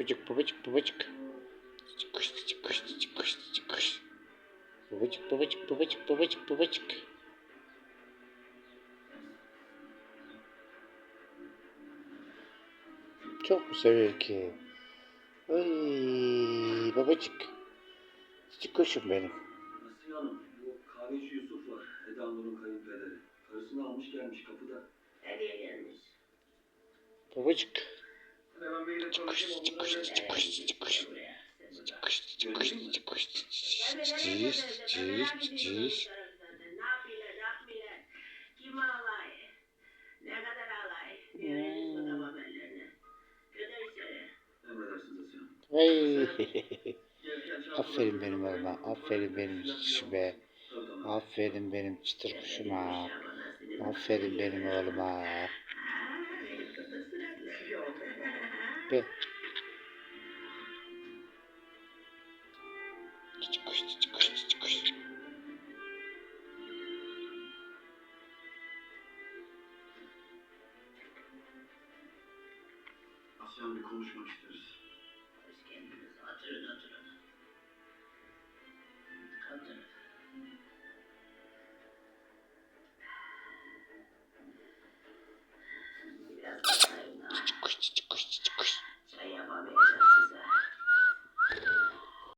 Babacık babacık babacık. Çiçik kuş çiçik kuş çiçik kuş çiçik kuş. Babacık babacık babacık babacık babacık. Çok mu seviyor ki? Ay babacık. Çiçik kuşum benim. Asiye Hanım, bu kahveci Yusuf var. Eda Nur'un kayınpederi. Karısını almış gelmiş kapıda. Nereye gelmiş? Babacık. Bu da haberlerini. Gönder içeri. Emredersiniz Asiye Hanım. Ay. Gelirken çarpıda- Aferin benim oğluma. Aferin benim çişime. Aferin benim çıtır kuşuma. Aferin benim oğluma. Be. Hanım bir konuşmak isteriz.